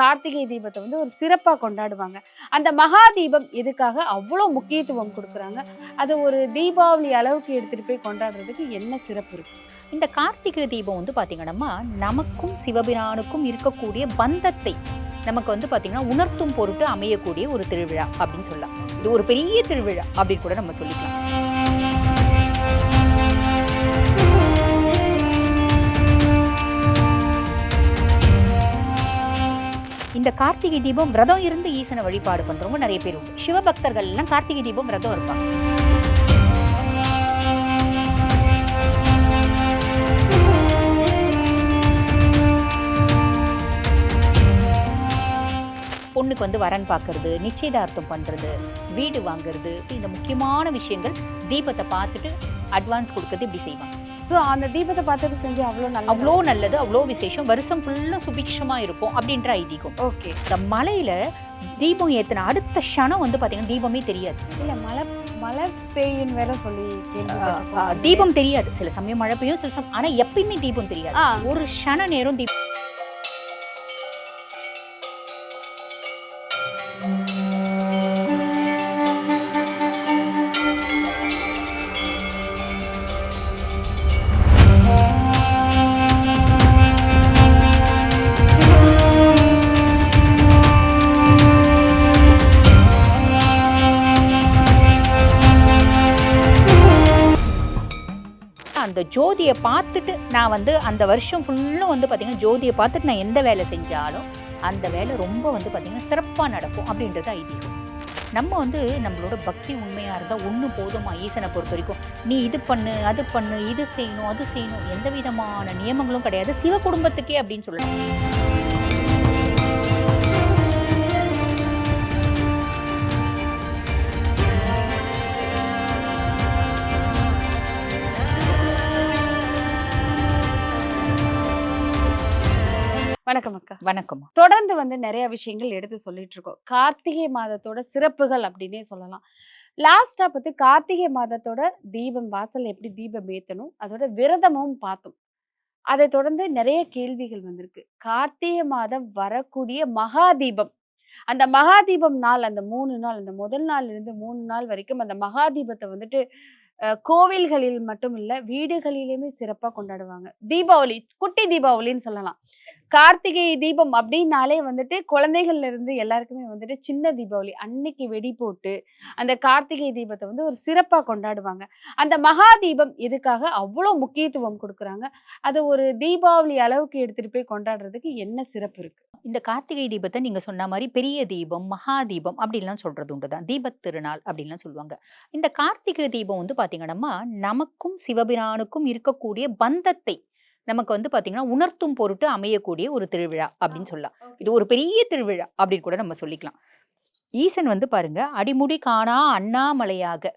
கார்த்திகை தீபத்தை வந்து ஒரு சிறப்பாக கொண்டாடுவாங்க. அந்த மகா தீபம் எதுக்காக அவ்வளோ முக்கியத்துவம் கொடுக்குறாங்க? அதை ஒரு தீபாவளி அளவுக்கு எடுத்துட்டு போய் கொண்டாடுறதுக்கு என்ன சிறப்பு இருக்கு? இந்த கார்த்திகை தீபம் வந்து பார்த்திங்கன்னா நமக்கும் சிவபிரானுக்கும் இருக்கக்கூடிய பந்தத்தை நமக்கு வந்து பார்த்திங்கன்னா உணர்த்தும் பொருட்டு அமையக்கூடிய ஒரு திருவிழா அப்படின்னு சொல்லலாம். இது ஒரு பெரிய திருவிழா அப்படின்னு கூட நம்ம சொல்லிக்கலாம். இந்த கார்த்திகை தீபம் விரதம் இருந்து ஈசனை வழிபாடு பண்ணுறவங்க நிறைய பேர் உண்டு. சிவபக்தர்கள் எல்லாம் கார்த்திகை தீபம் விரதம் இருப்பாங்க. பொண்ணுக்கு வந்து வரன் பார்க்கறது நிச்சயதார்த்தம் பண்ணுறது வீடு வாங்குறது இந்த முக்கியமான விஷயங்கள் தீபத்தை பார்த்துட்டு அட்வான்ஸ் கொடுக்கறது இப்படி செய்வாங்க. ஸோ அந்த தீபத்தை பார்த்துட்டு செஞ்சு அவ்வளோ நல்ல அவ்வளோ நல்லது அவ்வளோ விசேஷம். வருஷம் ஃபுல்லாக சுபிக்ஷமா இருப்போம் அப்படின்ற ஐதீகம். ஓகே இந்த மலையில தீபம் ஏத்தின அடுத்த க்ஷணம் வந்து பாத்தீங்கன்னா தீபமே தெரியாது. இல்ல மழை மழை பெய்யுன்னு வேற சொல்லி. தீபம் தெரியாது. சில சமயம் மழை பெய்யும் சில சமயம் ஆனா எப்பயுமே தீபம் தெரியாது. ஒரு க்ஷண நேரம் தீபம் அந்த ஜோதியை பார்த்துட்டு நான் வந்து அந்த வருஷம் ஃபுல்லும் வந்து பார்த்திங்கன்னா ஜோதியை பார்த்துட்டு நான் எந்த வேலை செஞ்சாலும் அந்த வேலை ரொம்ப வந்து பார்த்திங்கன்னா சிறப்பாக நடக்கும் அப்படின்றது ஐதீகம். நம்ம வந்து நம்மளோட பக்தி உண்மையாக இருந்தால் ஒன்று போதுமா? ஈசனை பொறுத்த வரைக்கும். நீ இது பண்ணு அது பண்ணு இது செய்யணும் அது செய்யணும். எந்த விதமான நியமங்களும் கிடையாது. சிவ குடும்பத்துக்கே அப்படின்னு சொல்லலாம். வணக்கம் அக்கா. வணக்கம். தொடர்ந்து வந்து நிறைய விஷயங்கள் எடுத்து சொல்லிட்டு இருக்கோம் கார்த்திகை மாதத்தோட சிறப்புகள் அப்படின்னே சொல்லலாம். லாஸ்டா பத்தி கார்த்திகை மாதத்தோட தீபம் வாசல் எப்படி தீபம் ஏத்தணும் அதோட விரதமும் பார்த்தோம். அதை தொடர்ந்து நிறைய கேள்விகள் வந்திருக்கு. கார்த்திகை மாதம் வரக்கூடிய மகா தீபம் அந்த மகா தீபம் நாள் அந்த மூணு நாள் அந்த முதல் நாள்ல இருந்து மூணு நாள் வரைக்கும் அந்த மகா தீபத்தை வந்துட்டு அஹ், கோவில்களில் மட்டும் இல்ல வீடுகளிலுமே சிறப்பா கொண்டாடுவாங்க. தீபாவளி குட்டி தீபாவளின்னு சொல்லலாம். கார்த்திகை தீபம் அப்படின்னாலே வந்துட்டு குழந்தைகள்ல இருந்து எல்லாருக்குமே வந்துட்டு சின்ன தீபாவளி அன்னைக்கு வெடி போட்டு அந்த கார்த்திகை தீபத்தை வந்து ஒரு சிறப்பா கொண்டாடுவாங்க. அந்த மகா தீபம் எதுக்காக அவ்வளோ முக்கியத்துவம் கொடுக்குறாங்க? அதை ஒரு தீபாவளி அளவுக்கு எடுத்துட்டு போய் கொண்டாடுறதுக்கு என்ன சிறப்பு இருக்கு? இந்த கார்த்திகை தீபத்தை நீங்க சொன்ன மாதிரி பெரிய தீபம் மகா தீபம் அப்படின்லாம் சொல்றது உண்டுதான் தீபத் திருநாள் அப்படின்லாம் சொல்லுவாங்க. இந்த கார்த்திகை தீபம் வந்து பாத்தீங்கன்னா நமக்கும் சிவபிரானுக்கும் இருக்கக்கூடிய பந்தத்தை நமக்கு வந்து பாத்தீங்கன்னா உணர்த்தும் பொருட்டு அமையக்கூடிய ஒரு திருவிழா அப்படின்னு சொல்லலாம். இது ஒரு பெரிய திருவிழா அப்படின்னு கூட நம்ம சொல்லிக்கலாம். ஈசன் வந்து பாருங்க அடிமுடி காணா அண்ணாமலையாக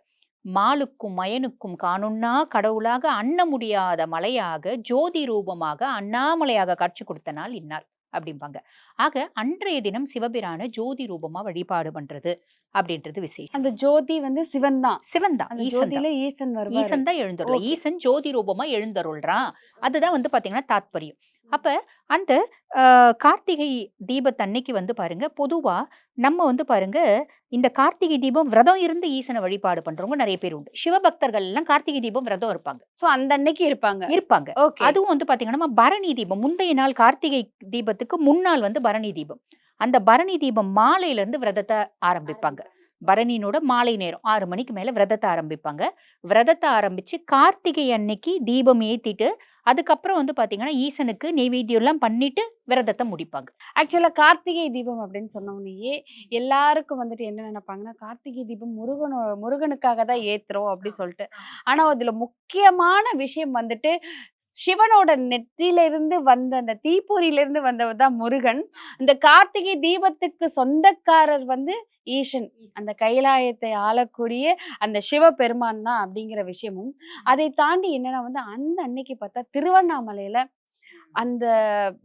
மாலுக்கும் மயனுக்கும் காணுண்ணா கடவுளாக அண்ண முடியாத மலையாக ஜோதி ரூபமாக அண்ணாமலையாக காட்சி கொடுத்த நாள் இந்நாள். அப்படிம்பாங்க. ஆக அன்றைய தினம் சிவபிரான ஜோதி ரூபமா வழிபாடு பண்றது அப்படின்றது விசேஷம். அந்த ஜோதி வந்து சிவன் தான். சிவன் தான். ஜோதியில ஈசன் ஈசன் தான் எழுந்தருள். ஈசன் ஜோதி ரூபமா எழுந்தருள்றான். அதுதான் வந்து பாத்தீங்கன்னா தாத்பரியம். அப்ப அந்த கார்த்திகை தீபத்தன்னைக்கு வந்து பாருங்க பொதுவா நம்ம வந்து பாருங்க இந்த கார்த்திகை தீபம் விரதம் இருந்து ஈசனை வழிபாடு பண்றவங்க நிறைய பேர் உண்டு. சிவபக்தர்கள் எல்லாம் கார்த்திகை தீபம் விரதம் இருப்பாங்க. சோ அந்த அன்னைக்கு இருப்பாங்க. இருப்பாங்க. ஓகே. அதுவும் வந்து பாத்தீங்கன்னா பரணி தீபம் முந்தைய நாள் கார்த்திகை தீபத்துக்கு முன்னாள் வந்து பரணி தீபம். அந்த பரணி தீபம் மாலையில இருந்து விரதத்தை ஆரம்பிப்பாங்க. பரணினோட மாலை நேரம் ஆறு மணிக்கு மேல விரதத்தை ஆரம்பிப்பாங்க. விரதத்தை ஆரம்பிச்சு கார்த்திகை அன்னைக்கு தீபம் ஏத்திட்டு அதுக்கப்புறம் வந்து பாத்தீங்கன்னா ஈசனுக்கு நெய்வேத்தியம் எல்லாம் பண்ணிட்டு விரதத்தை முடிப்பாங்க. ஆக்சுவலா கார்த்திகை தீபம் அப்படின்னு சொன்ன உடனேயே எல்லாருக்கும் வந்துட்டு என்ன நினைப்பாங்கன்னா கார்த்திகை தீபம் முருகனோ முருகனுக்காக தான் ஏத்துறோம் அப்படின்னு சொல்லிட்டு. ஆனா அதுல முக்கியமான விஷயம் வந்துட்டு சிவனோட நெற்றியில இருந்து வந்த அந்த தீப்பொறியில இருந்து வந்தவர் தான் முருகன். இந்த கார்த்திகை தீபத்துக்கு சொந்தக்காரர் வந்து ஈசன் அந்த கைலாயத்தை ஆளக்கூடிய அந்த சிவபெருமான் தான் அப்படிங்கிற விஷயமும் அதை தாண்டி என்னன்னா வந்து அந்த அன்னைக்கு பார்த்தா திருவண்ணாமலையில அந்த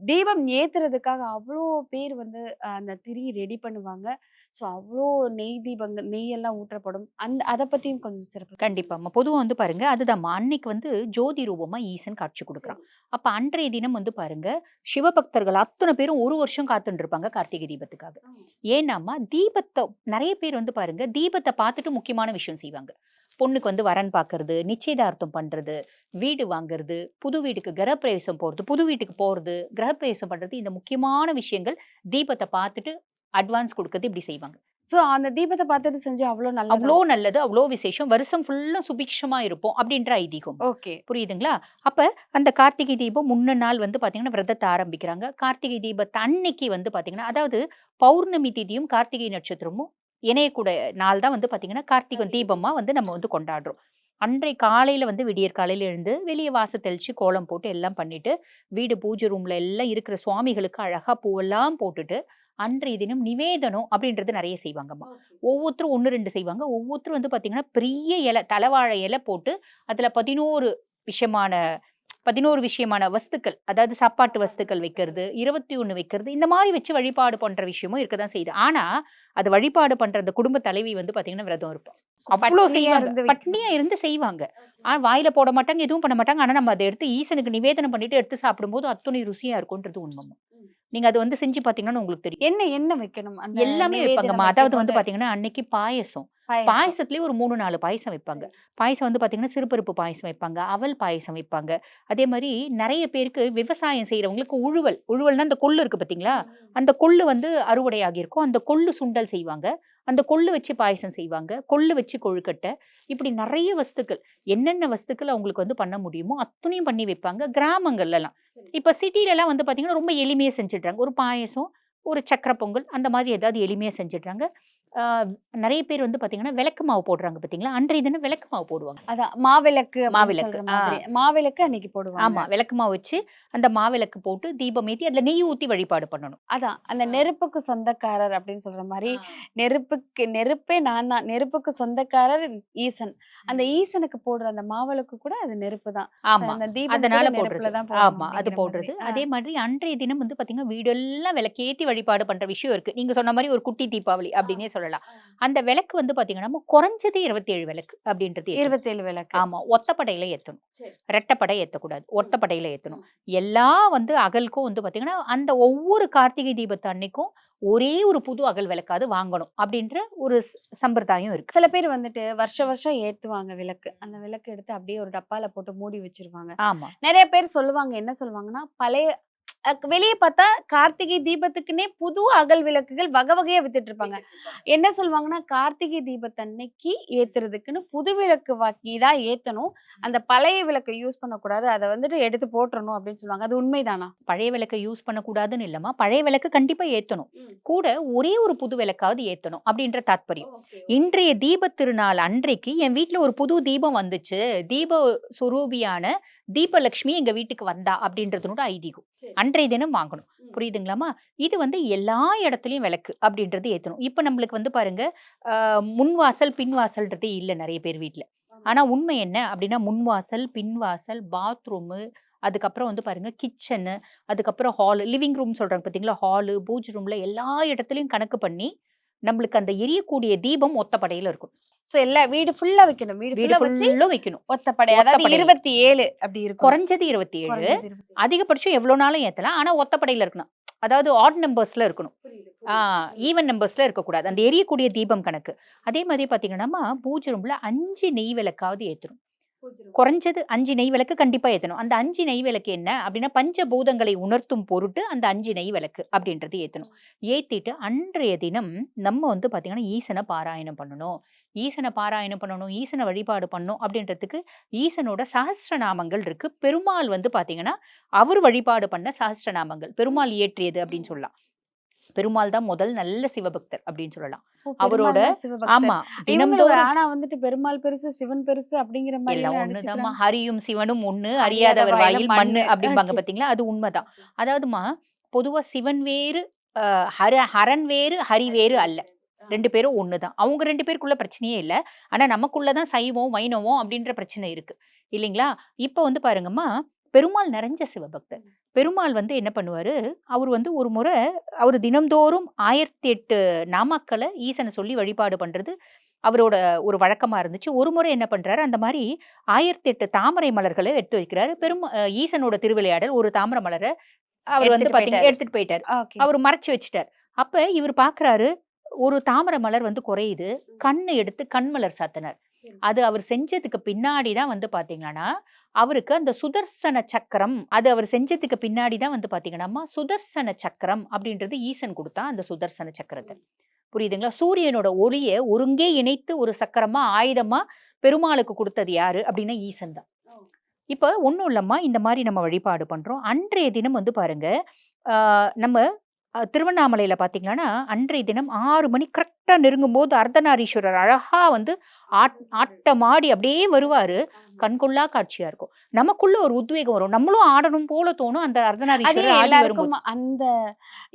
தீபம் ஏத்துறதுக்காக அவ்வளோ பேர் வந்து அந்த திரி ரெடி பண்ணுவாங்க. ஸோ அவ்ளோ நெய் தீபங்கள் நெய்யெல்லாம் ஊற்றப்படும். அந்த அத பத்தியும் கொஞ்சம் சிறப்பு கண்டிப்பாம்மா. பொதுவா வந்து பாருங்க, அதுதாம்மா. அன்னைக்கு வந்து ஜோதி ரூபமா ஈசன் காட்சி குடுக்குறான். அப்ப அன்றைய தினம் வந்து பாருங்க, சிவபக்தர்கள் அத்தன பேரும் 1 வருஷம் இருப்பாங்க கார்த்திகை தீபத்துக்காக. ஏன்னாம்மா, தீபத்த நெறைய பேர் வந்து பாருங்க, தீபத்த பார்த்துட்டு முக்கியமான விஷயம் செய்வாங்க. பொண்ணுக்கு வந்து வரன் பார்க்கறது, நிச்சயதார்த்தம் பண்றது, வீடு வாங்குறது, புது வீட்டுக்கு கிரகப்பிரவேசம் போறது, புது வீட்டுக்கு போறது, கிரகப்பிரவேசம் பண்றது, இந்த முக்கியமான விஷயங்கள் தீபத்த பார்த்துட்டு அட்வான்ஸ் குடுக்கறது இப்படி செய்வாங்க. ஸோ அந்த தீபத்த பார்த்துட்டு செஞ்சா அவ்ளோ நல்லதா? அவ்ளோ நல்லது, அவ்ளோ விசேஷம். வருஷம் ஃபுல்லா சுபிக்ஷமா இருப்போம் அப்படின்ற ஐதீகம். ஓகே. புரியுதுங்களா? அப்ப அந்த கார்த்திகை தீபம் முன்ன நாள் வந்து பார்த்தீங்கன்னா, விரதத்த ஆரம்பிக்கிறாங்க. கார்த்திகை தீபத்த அன்னைக்கு வந்து பார்த்தீங்கன்னா, அதாவது பௌர்ணமி திதியும், கார்த்திகை நட்சத்திரமும் இணையக்கூட நாள் தான் வந்து பார்த்தீங்கன்னா, கார்த்திகை தீபமா வந்து நம்ம வந்து கொண்டாடுறோம். அன்றைய காலையில வந்து விடியற் காலையில எழுந்து, வெளிய வாச தெளிச்சு, கோலம் போட்டு எல்லாம் பண்ணிட்டு, வீடு பூஜை ரூம்ல எல்லாம் இருக்கிற சுவாமிகளுக்கு அழகா பூவெல்லாம் போட்டுட்டு, அன்றைய தினம் நிவேதனம் அப்படின்றது நெறைய செய்வாங்கம்மா. ஒவ்வொருத்தரும் 1, 2 செய்வாங்க. ஒவ்வொருத்தரும் வந்து பார்த்தீங்கன்னா, பெரிய இலை தலவாழை இலை போட்டு, அதுல 11 விஷயமான 11 விஷயமான வஸ்துக்கள், அதாவது சாப்பாட்டு வஸ்துக்கள் வைக்கிறது, 21 வைக்கிறது, இந்த மாரி வச்சு வழிபாடு பண்ற விஷயமும் இருக்க தான் செய்யுது. ஆனா, அது வழிபாடு பண்ற அந்த குடும்ப தலைவி வந்து பார்த்தீங்கன்னா, விரதம் இருப்பா. அவ்ளோ பட்னியா செய்வாங்க. இருந்து வைக்கணும். பட்னியா இருந்து செய்வாங்க. ஆனா வாயில போட மாட்டாங்க, எதுவும் பண்ண மாட்டாங்க. ஆனா நம்ம அத எடுத்து ஈசனுக்கு நிவேதனம் பண்ணிட்டு எடுத்து சாப்பிடும்போது அத்துணை ருசியா இருக்கும்ன்றது உண்மம்மா. நீங்க அத வந்து செஞ்சு பார்த்தீங்கன்னா உங்களுக்கு தெரியும். என்ன என்ன வைக்கணும்? எல்லாமே வைப்பாங்கம்மா. அதாவது வந்து வைக்கும்போது பார்த்தீங்கன்னா, அன்னைக்கு பாயசம். பாயசத்திலேயே ஒரு 3, 4 பாயசம் வைப்பாங்க. பாயசம் வந்து பார்த்தீங்கன்னா, சிறுபருப்பு பாயசம் வைப்பாங்க, அவல் பாயசம் வைப்பாங்க. அதே மாரி நெறைய பேருக்கு விவசாயம் செய்றவங்களுக்கு உழுவல், உழுவல்னா அந்த கொள்ளு இருக்கு பார்த்தீங்களா? அந்த கொள்ளு வந்து அறுவடை ஆகியிருக்கும். அந்த கொள்ளு சுண்டல் செய்வாங்க. அந்த கொள்ளு வச்சு பாயசம் செய்வாங்க. கொள்ளு வச்சு கொழுக்கட்டை. இப்படி நெறைய வஸ்துக்கள். என்னென்ன வஸ்துக்கள் அவங்களுக்கு வந்து பண்ண முடியுமோ, அத்தனையும் பண்ணி வைப்பாங்க. கிராமங்கள்லலாம். இப்போ சிட்டிலலாம் வந்து பார்த்தீங்கன்னா, ரொம்ப எளிமையாக செஞ்சிடுறாங்க ஒரு பாயசம், ஒரு சக்கரை பொங்கல் அந்த மாதிரி ஏதாவது எளிமையாக செஞ்சுடுறாங்க. நெறைய பேர் வந்து பார்த்தீங்கன்னா, விளக்கு மாவு போடுறாங்க பார்த்தீங்களா? அன்றைய தினம் விளக்கு மாவு போடுவாங்க. அதான் மாவிளக்கு மாவிளக்கு. மாதிரி. மாவிளக்கு அன்னைக்கு போடுவாங்க. ஆமா. விளக்கு மாவு வச்சு, அந்த மாவிளக்கு போட்டு தீபம் ஏத்தி, அதுல நெய் ஊத்தி வழிபாடு பண்ணணும். அதான். அந்த. நெருப்புக்கு சொந்தக்காரர் அப்படின்னு சொல்ற மாரி, நெருப்புக்கு நெருப்பே நான் தான். நெருப்புக்கு சொந்தக்காரர் ஈசன். அந்த ஈசனுக்கு போடுற அந்த மாவிளக்கு கூட அது நெருப்பு தான். ஸோ ஆமா. அந்த தீபம் அதனால போடுறது. தான் போடணும் ஆமா. அது போடுறது. மாதிரி. அதே மாதிரி அன்றைய தினம் வந்து பார்த்தீங்கன்னா, வீடெல்லாம் விளக்கேத்தி வழிபாடு பண்ற விஷயம் இருக்கு. நீங்க சொன்ன மாரி ஒரு குட்டி தீபாவளி அப்படின்னே சொல்லலாம். அந்த விளக்கு வந்து பார்த்தீங்கன்னா, குறைஞ்சது 27 விளக்கு அப்படின்றது ஏத்தணும். 27 விளக்கு. ஆமா. ஒத்தப்படையில ஏத்தணும். ரெட்டப்படை ஏத்தக்கூடாது. ஒத்தப்படையில ஏத்தணும். எல்லா வந்து அகலுக்கும் வந்து பார்த்தீங்கன்னா, அந்த ஒவ்வொரு கார்த்திகை தீபத்து அன்னைக்கும் ஒரே ஒரு புது அகல் விளக்காவது வாங்கணும். அப்படின்ற ஒரு சம்பிரதாயம் இருக்கு. சில பேர் வந்துட்டு வருஷம் வருஷம் ஏத்துவாங்க விளக்கு. அந்த விளக்கு எடுத்து அப்படியே ஒரு டப்பால போட்டு மூடி வச்சிருவாங்க. ஆமா. நெறைய பேர் சொல்லுவாங்க. என்ன சொல்லுவாங்கன்னா, பழைய வெளிய பார்த்தா கார்த்திகை தீபத்துக்குன்னே புது அகல் விளக்குகள் வகை வகையா வித்துட்டு இருப்பாங்க. என்ன சொல்லுவாங்கன்னா, கார்த்திகை தீபத்தன்னைக்கு ஏத்துறதுக்குன்னு புது விளக்கு வாங்கி தான் ஏத்தணும். அந்த பழைய விளக்க யூஸ் பண்ணக்கூடாது. அத வந்துட்டு எடுத்து போட்டுறணும் அப்படின்னு சொல்லுவாங்க. அது உண்மைதானா? பழைய விளக்க யூஸ் பண்ணக்கூடாதுன்னு இல்லம்மா. பழைய விளக்கு கண்டிப்பா ஏத்தணும். கூட ஒரே ஒரு புது விளக்காவது ஏத்தணும். அப்படின்ற தாத்பரியம். இன்றைய தீபத் திருநாள் அன்றைக்கு என் வீட்ல ஒரு புது தீபம் வந்துச்சு. தீப சுரூபியான தீபலட்சுமி எங்க வீட்டுக்கு வந்தா அப்படின்றதனோட ஐதீகம். அன்றைய தினம் வாங்கணும். புரியுதுங்களாம்மா? இது வந்து எல்லா இடத்துலயும் விளக்கு அப்படின்றது ஏத்தணும். இப்ப நம்மளுக்கு வந்து பாருங்க, முன்வாசல், பின்வாசல்ன்றதே இல்ல நெறைய பேர் வீட்ல. ஆனா உண்மை என்ன அப்படின்னா, முன்வாசல், பின்வாசல், பாத்ரூமு, அதுக்கப்புறம் வந்து பாருங்க கிச்சனு, அதுக்கப்புறம் ஹால், லிவிங் ரூம் சொல்றாங்க பார்த்தீங்களா? ஹாலு, பூஜை ரூம்ல எல்லா இடத்துலயும் கணக்கு பண்ணி, நம்மளுக்கு அந்த எரியக்கூடிய தீபம் ஒத்தப்படையில இருக்கணும். ஸோ எல்லா வீடு ஃபுல்லா வைக்கணும். வீடு வீடு ஃபுல்லா வச்சு ஃபுல்லும் வைக்கணும். ஒத்தப்படை. அதாவது ஒத்தப்படை. 27 அப்படி இருக்கும். குறைஞ்சது 27. குறைஞ்சது 27. அதிகபட்சம் எவ்வளோ நாளும் ஏத்தலாம். ஆனா ஒத்தப்படையில இருக்கணும். அதாவது ஆட் நம்பர்ஸ்ல இருக்கணும். ஈவன் நம்பர்ஸ்ல இருக்கக்கூடாது. அந்த எரியக்கூடிய தீபம் கணக்கு. அதே மாதிரி பார்த்தீங்கன்னாம்மா, பூஜை ரூம்ல 5 நெய் விளக்காவது ஏத்தணும். குறைஞ்சது அஞ்சு நெய் விளக்கு கண்டிப்பா ஏத்தணும். அந்த அஞ்சு நெய் விளக்கு என்ன அப்படின்னா, பஞ்சபூதங்களை உணர்த்தும் பொருட்டு அந்த அஞ்சு நெய் விளக்கு அப்படின்றது ஏத்தணும். ஏத்திட்டு அன்றைய தினம் நம்ம வந்து பார்த்திங்கன்னா ஈசனை பாராயணம் பண்ணணும். ஈசனை பாராயணம் பண்ணணும், ஈசனை வழிபாடு பண்ணணும் அப்படின்றதுக்கு ஈசனோட சஹஸ்ரநாமங்கள் இருக்கு. பெருமாள் வந்து பார்த்தீங்கன்னா, அவர் வழிபாடு பண்ண சஹஸ்ரநாமங்கள். பெருமாள் இயற்றியது அப்படின்னு சொல்லலாம். பெருமாள் தான் முதல் நல்ல சிவபக்தர் அப்படின்னு சொல்லலாம். அவரோட. ஆமா. ஆனா வந்துட்டு பெருமாள் பெருசு, சிவன் பெருசு அப்படிங்கிற ஒண்ணுதாம்மா. அடிச்சுக்கிறாங்க. ஹரியும் சிவனும் ஒண்ணு, அறியாத அறியாதவர் வாயில மண்ணு. அப்படிம்பாங்க ஓகே. பார்த்தீங்களா? அது உண்மதான். அதாவதும்மா, பொதுவா சிவன் வேறு, ஹர ஹரன் வேறு, ஹரி வேறு அல்ல. 2 பேரும் ஒண்ணுதான். அவங்க 2 பேருக்குள்ள பிரச்சனையே இல்ல. ஆனா நமக்குள்ள தான் சைவம், வைணவம் அப்படின்ற பிரச்சனை இருக்கு. இல்லைங்களா? இப்ப வந்து பாருங்கம்மா, பெருமாள் நிறைஞ்ச சிவபக்தர். பெருமாள் வந்து என்ன பண்ணுவாரு? அவர் வந்து ஒரு முறை அவர் தினம்தோறும் ஆயிரத்தி எட்டு நாமாக்களை ஈசனை சொல்லி வழிபாடு பண்றது அவரோட ஒரு வழக்கமா இருந்துச்சு. ஒரு முறை என்ன பண்றாரு? அந்த மாதிரி ஆயிரத்தி எட்டு தாமரை மலர்களை எடுத்து வைக்கிறாரு. பெரும் ஈசனோட திருவிளையாடல் ஒரு தாமரை மலரை அவர் வந்து எடுத்துட்டு பாத்தீங்கன்னா போயிட்டாரு. எடுத்துட்டு போயிட்டாரு. ஓகே. அவர் மறைச்சு வச்சுட்டார். அப்ப இவர் பாக்குறாரு ஒரு தாமரை மலர் வந்து குறையுது. கண்ணு எடுத்து கண்மலர் சாத்தினார். அது அவர் செஞ்சதுக்கு பின்னாடி தான் வந்து பாத்தீங்கன்னா அவருக்கு அந்த சுதர்சன சக்கரம் அது அவர் செஞ்சதுக்கு பின்னாடி தான் வந்து பாத்தீங்கன்னா சுதர்சன சக்கரம் அப்படின்றது ஈசன் கொடுத்தா அந்த சுதர்சன சக்கரத்தை. புரியுதுங்களா? சூரியனோட ஒளியை ஒருங்கே இணைத்து ஒரு சக்கரமா ஆயுதமா பெருமாளுக்கு கொடுத்தது யாரு? அப்படின்னா ஈசன் தான். இப்போ ஒன்றும் இல்லம்மா இந்த மாதிரி நம்ம வழிபாடு பண்றோம். அன்றைய தினம் வந்து பாருங்க ஆஹ் நம்ம திருவண்ணாமலையில பாத்தீங்கன்னா அன்றைய தினம் ஆறு மணி கரெக்டா நெருங்கும் போது அர்த்தநாரீஸ்வரர் அழகா வந்து ஆட் ஆட்டமாடி அப்படியே வருவாரு. கண்கொள்ளா காட்சியா இருக்கும். நமக்குள்ள ஒரு உத்வேகம் வரும். நம்மளும் ஆடணும் போல தோணும் அந்த அர்த்தநாரீஸ்வரர் அந்த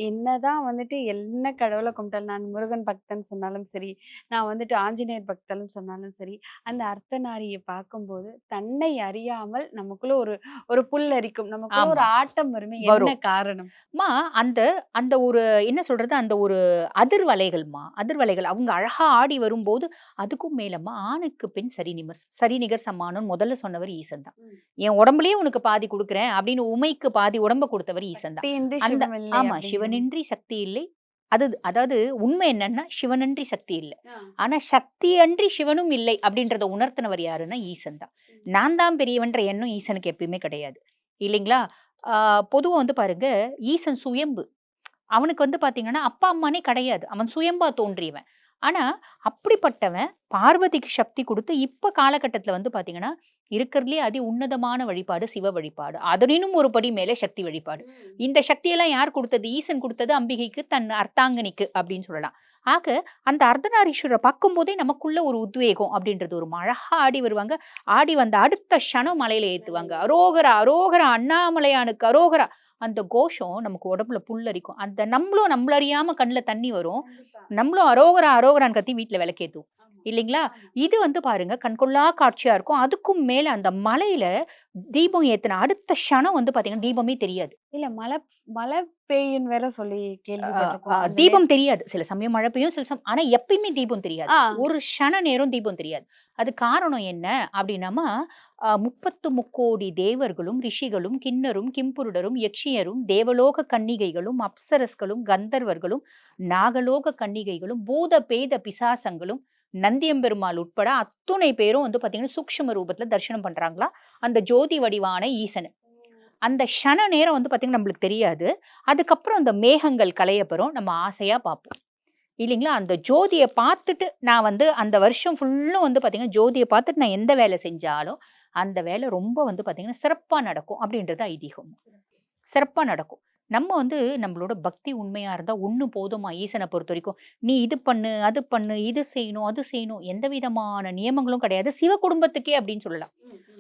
என்னதான் வந்துட்டு என்ன கடவுளை கும்பிட்டாலும் நான் முருகன் பக்தன் சொன்னாலும் சரி நான் வந்துட்டு ஆஞ்சநேயர் பக்தலும் சொன்னாலும் சரி அந்த அர்த்தநாரியை பார்க்கும்போது தன்னை அறியாமல் நமக்குள்ள ஒரு ஒரு புல் அரிக்கும். நமக்குள்ள ஒரு. ஆட்டம் வருமே என்ன வரும். காரணம்? மா அந்த அந்த ஒரு என்ன சொல்றது? அந்த ஒரு அதிர்வலைகள்மா அதிர்வலைகள். அவங்க அழகா ஆடி வரும்போது அதுக்கும் மேலம்மா ஆணுக்கு பெண் சரி நிமர் சரி நிகர் சமானம் முதல்ல சொன்னவர் ஈசன் தான். என் உடம்புலயே உனக்கு பாதி கொடுக்குறேன் அப்படின்னு உமைக்கு பாதி உடம்ப கொடுத்தவர் ஈசன் தான் அந்த ஆமா. சிவனின்றி சக்தி இல்லை. அது அதாவது உண்மை என்னன்னா சிவனன்றி சக்தி இல்லை. ஆனா சக்தி அன்றி சிவனும் இல்லை அப்படின்றத உணர்த்தினவர் யாருன்னா ஈசன் தான் நான் தான் பெரியவன்ற எண்ணம் ஈசனுக்கு எப்பயுமே கிடையாது. இல்லைங்களா? ஆஹ் பொதுவா வந்து பாருங்க ஈசன் சுயம்பு. அவனுக்கு வந்து பாத்தீங்கன்னா அப்பா அம்மானே கிடையாது. அவன் சுயம்பா தோன்றியவன். ஆனா அப்படிப்பட்டவன் பார்வதிக்கு சக்தி கொடுத்து இப்ப காலகட்டத்துல வந்து பாத்தீங்கன்னா இருக்கிறதுலே அதி உன்னதமான வழிபாடு சிவ வழிபாடு. அதனினும் ஒரு படி மேலே சக்தி வழிபாடு. இந்த சக்தியெல்லாம் யார் கொடுத்தது? ஈசன் கொடுத்தது அம்பிகைக்கு தன் அர்த்தாங்கனிக்கு அப்படின்னு சொல்லலாம். ஆக அந்த அர்த்தநாரீஸ்வரரை பார்க்கும்போதே நமக்குள்ள ஒரு உத்வேகம் அப்படின்றது ஒரு அழகா ஆடி வருவாங்க. ஆடி வந்த அடுத்த க்ஷணம் மலையில ஏத்துவாங்க. அரோகரா அரோகரா அண்ணாமலையானுக்கு அரோகரா அந்த கோஷம் நமக்கு உடம்புல புல்லரிக்கும். அந்த நம்மளும் நம்மள அறியாம கண்ணுல தண்ணி வரும். நம்மளும் அரோகரா அரோகரான்னு கத்தி வீட்டுல விளக்கேத்துவோம். இல்லைங்களா? இது வந்து பாருங்க கண்கொள்ளா காட்சியா இருக்கும். அதுக்கும் மேல அந்த மலையில தீபம் ஏத்தின அடுத்த க்ஷணம் வந்து பாத்தீங்கன்னா தீபமே தெரியாது. இல்ல மழை மழை பெய்யுன்னு வேற சொல்லி அந்த தீபம் தெரியாது. சில சமயம் மழை பெய்யும் சில சமயம் ஆனா எப்பயுமே தீபம் தெரியாது. ஒரு க்ஷண நேரம் தீபம் தெரியாது. அது காரணம் என்ன அப்படின்னமா முப்பத்து முக்கோடி தேவர்களும் ரிஷிகளும் கிண்ணரும் கிம்புருடரும் யக்ஷியரும் தேவலோக கன்னிகைகளும் அப்சரஸ்களும் கந்தர்வர்களும் நாகலோக கன்னிகைகளும் பூத பேத பிசாசங்களும் நந்தியம்பெருமாள் உட்பட அத்துணை பேரும் வந்து பார்த்தீங்கன்னா சூக்ஷ்ம ரூபத்தில் தரிசனம் பண்ணுறாங்களா அந்த ஜோதி வடிவான ஈசனை. அந்த க்ஷண நேரம் வந்து பார்த்திங்கன்னா நம்மளுக்கு தெரியாது. அதுக்கப்புறம் அந்த மேகங்கள் கலையப்பெறும் நம்ம ஆசையாக பார்ப்போம். இல்லைங்களா? அந்த ஜோதியை பார்த்துட்டு நான் வந்து அந்த வருஷம் ஃபுல்லும் வந்து பாத்தீங்கன்னா ஜோதியை பார்த்துட்டு நான் எந்த வேலை செஞ்சாலும் அந்த வேலை ரொம்ப வந்து பாத்தீங்கன்னா சிறப்பா நடக்கும் அப்படின்றது ஐதீகம். சிறப்பா நடக்கும். நம்ம வந்து நம்மளோட பக்தி உண்மையா இருந்தா ஒண்ணு போதுமா ஈசனை பொறுத்த வரைக்கும். நீ இது பண்ணு அது பண்ணு இது செய்யணும் அது செய்யணும் எந்த விதமான நியமங்களும் கிடையாது. சிவ குடும்பத்துக்கே அப்படின்னு சொல்லலாம்.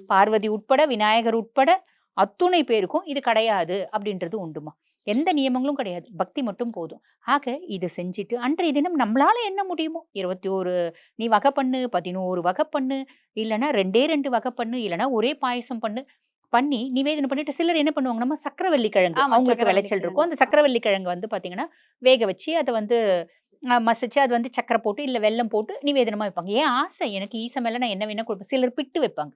பார்வதி உட்பட விநாயகர் உட்பட அத்துணை பேருக்கும் இது கிடையாது அப்படின்றது உண்டுமா? எந்த நியமங்களும் கிடையாது. பக்தி மட்டும் போதும். ஆக இதை செஞ்சுட்டு அன்றைய தினம் நம்மளால என்ன முடியுமோ? இருபத்தி ஒரு நீ வகை பண்ணு பதினோரு வகை பண்ணு இல்லைன்னா ரெண்டே ரெண்டு வகை பண்ணு இல்லைன்னா ஒரே பாயசம் பண்ணு பண்ணி நிவேதனம் பண்ணிட்டு சிலர் என்ன பண்ணுவாங்க? நம்ம சக்கரவள்ளி கிழங்கு அவங்களுக்கு விளைச்சல் இருக்கும். அந்த. சக்கரவள்ளி கிழங்கு வந்து பாத்தீங்கன்னா வேக வச்சு அதை வந்து மசிச்சு அது வந்து சக்கரை போட்டு இல்ல வெல்லம் போட்டு நிவேதனமா வைப்பாங்க. ஏன் ஆசை எனக்கு ஈச மேல நான் என்ன வேணா கொடுப்பேன். சிலர் பிட்டு வைப்பாங்க.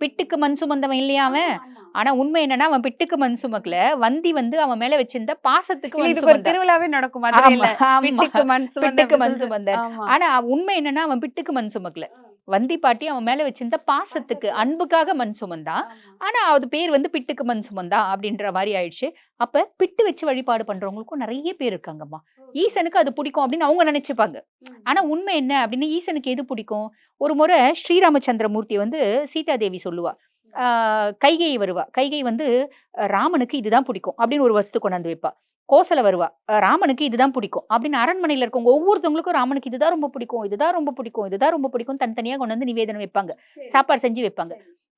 பிட்டுக்கு மண் சுமந்தவன் இல்லையா அவன்? ஆனா உண்மை என்னன்னா அவன் பிட்டுக்கு மண் சுமக்கல. வந்தி வந்து அவன் மேல வச்சிருந்த பாசத்துக்கு இதுக்கு ஒரு. திருவிழாவே நடக்கும். பிட்டுக்கு மண் சுமந்த பிட்டுக்கு மண். ஆமா. ஆனா உண்மை என்னன்னா அவன் பிட்டுக்கு மண் சுமக்கல. வந்தி பாட்டி அவன் மேல வச்சிருந்த பாசத்துக்கு அன்புக்காக மண் சுமந்தான் ஆனா அது பேர் வந்து பிட்டுக்கு மண் சுமந்தா அப்படின்ற மாதிரி ஆயிடுச்சு. அப்ப பிட்டு வச்சு வழிபாடு பண்றவங்களுக்கும் நிறைய பேர் இருக்காங்கம்மா. ஈசனுக்கு அது பிடிக்கும் அப்படின்னு அவங்க நினைச்சுப்பாங்க. ஆனா உண்மை என்ன அப்படின்னு ஈசனுக்கு எது பிடிக்கும்? ஒரு முறை ஸ்ரீராமச்சந்திர மூர்த்தி வந்து சீதாதேவி சொல்லுவா. ஆஹ் கைகை வருவா. கைகை வந்து ராமனுக்கு இதுதான் பிடிக்கும் அப்படின்னு ஒரு வஸ்து கொண்டாந்து வைப்பா. கோசல வருவா. ராமனுக்கு இதுதான் பிடிக்கும் அப்படின்னு அரண்மனையில இருக்கவங்க ஒவ்வொருத்தவங்களுக்கும் ராமனுக்கு இதுதான் ரொம்ப பிடிக்கும் இதுதான் ரொம்ப பிடிக்கும் இதுதான் ரொம்ப பிடிக்கும் தனித்தனியா கொண்டு வந்து நிவேதனம் வைப்பாங்க. சாப்பாடு செஞ்சு வைப்பாங்க.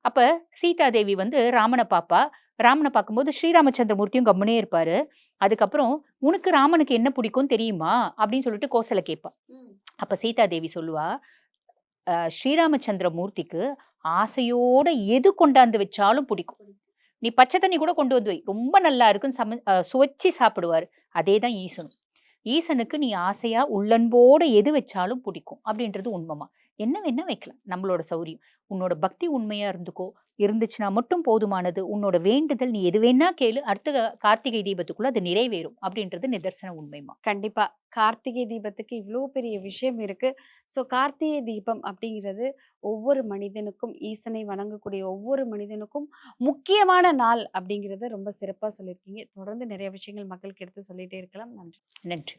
அப்ப சீதாதேவி வந்து ராமனை பாப்பா. ராமனை பார்க்கும்போது ஸ்ரீராமச்சந்திர மூர்த்தியும் கம்முனே இருப்பாரு. அதுக்கப்புறம் உனக்கு ராமனுக்கு என்ன பிடிக்கும் தெரியுமா? அப்படின்னு சொல்லிட்டு கோசல கேட்பா அப்ப சீதாதேவி சொல்லுவா "அஹ், ஸ்ரீராமச்சந்திர மூர்த்திக்கு ஆசையோட எது கொண்டாந்து வச்சாலும் பிடிக்கும். நீ பச்சை தண்ணி கூட கொண்டு வந்து வை. ரொம்ப நல்லா இருக்குன்னு சம சுவைச்சு சாப்பிடுவாரு. அதே தான் ஈசனும். ஈசனுக்கு நீ ஆசையா உள்ளன்போடு எது வச்சாலும் பிடிக்கும் அப்படின்றது உண்மைமா என்ன வேணா வைக்கலாம். நம்மளோட சௌரியம். உன்னோட பக்தி உண்மையா இருந்துக்கோ இருந்துச்சுன்னா மட்டும் போதுமானது. உன்னோட வேண்டுதல் நீ எது வேணா கேளு. அடுத்த கார்த்திகை தீபத்துக்குள்ள அது நிறைவேறும் அப்படின்றது நிதர்சன உண்மைமா கண்டிப்பா. கார்த்திகை தீபத்துக்கு இவ்வளோ பெரிய விஷயம் இருக்கு. ஸோ கார்த்திகை தீபம் அப்படிங்கிறது ஒவ்வொரு மனிதனுக்கும் ஈசனை வணங்கக்கூடிய ஒவ்வொரு மனிதனுக்கும் முக்கியமான நாள் அப்படிங்கிறத ரொம்ப சிறப்பா சொல்லியிருக்கீங்க. தொடர்ந்து நிறைய விஷயங்கள் மக்களுக்கு எடுத்து சொல்லிட்டே இருக்கலாம். நன்றி. நன்றி.